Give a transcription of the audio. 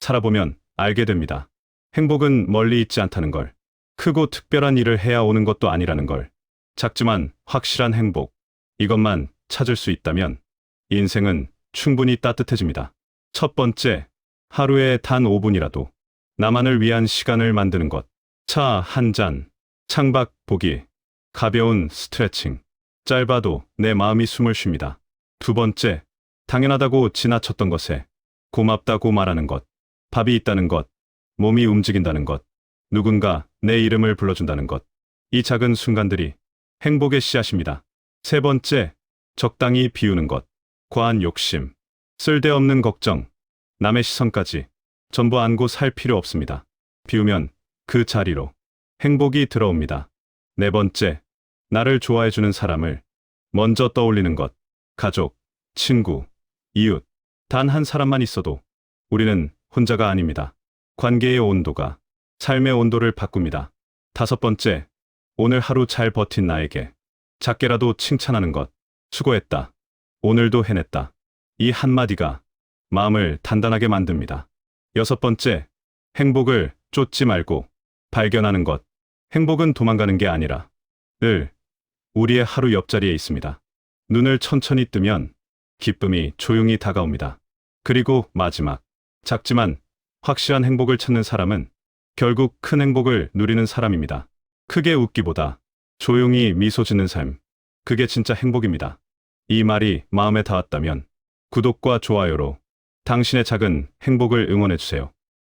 살아보면 알게 됩니다. 행복은 멀리 있지 않다는 걸. 크고 특별한 일을 해야 오는 것도 아니라는 걸. 작지만 확실한 행복. 이것만 찾을 수 있다면 인생은 충분히 따뜻해집니다. 첫 번째, 하루에 단 5분이라도 나만을 위한 시간을 만드는 것. 차 한 잔, 창밖 보기, 가벼운 스트레칭. 짧아도 내 마음이 숨을 쉽니다. 두 번째, 당연하다고 지나쳤던 것에 고맙다고 말하는 것. 밥이 있다는 것, 몸이 움직인다는 것, 누군가 내 이름을 불러준다는 것. 이 작은 순간들이 행복의 씨앗입니다. 세 번째, 적당히 비우는 것. 과한 욕심, 쓸데없는 걱정, 남의 시선까지 전부 안고 살 필요 없습니다. 비우면 그 자리로 행복이 들어옵니다. 네 번째, 나를 좋아해주는 사람을 먼저 떠올리는 것. 가족, 친구, 이웃, 단 한 사람만 있어도 우리는 혼자가 아닙니다. 관계의 온도가 삶의 온도를 바꿉니다. 다섯 번째, 오늘 하루 잘 버틴 나에게 작게라도 칭찬하는 것. 수고했다. 오늘도 해냈다. 이 한마디가 마음을 단단하게 만듭니다. 여섯 번째, 행복을 쫓지 말고 발견하는 것. 행복은 도망가는 게 아니라 늘 우리의 하루 옆자리에 있습니다. 눈을 천천히 뜨면 기쁨이 조용히 다가옵니다. 그리고 마지막, 작지만 확실한 행복을 찾는 사람은 결국 큰 행복을 누리는 사람입니다. 크게 웃기보다 조용히 미소 짓는 삶. 그게 진짜 행복입니다. 이 말이 마음에 닿았다면 구독과 좋아요로 당신의 작은 행복을 응원해주세요.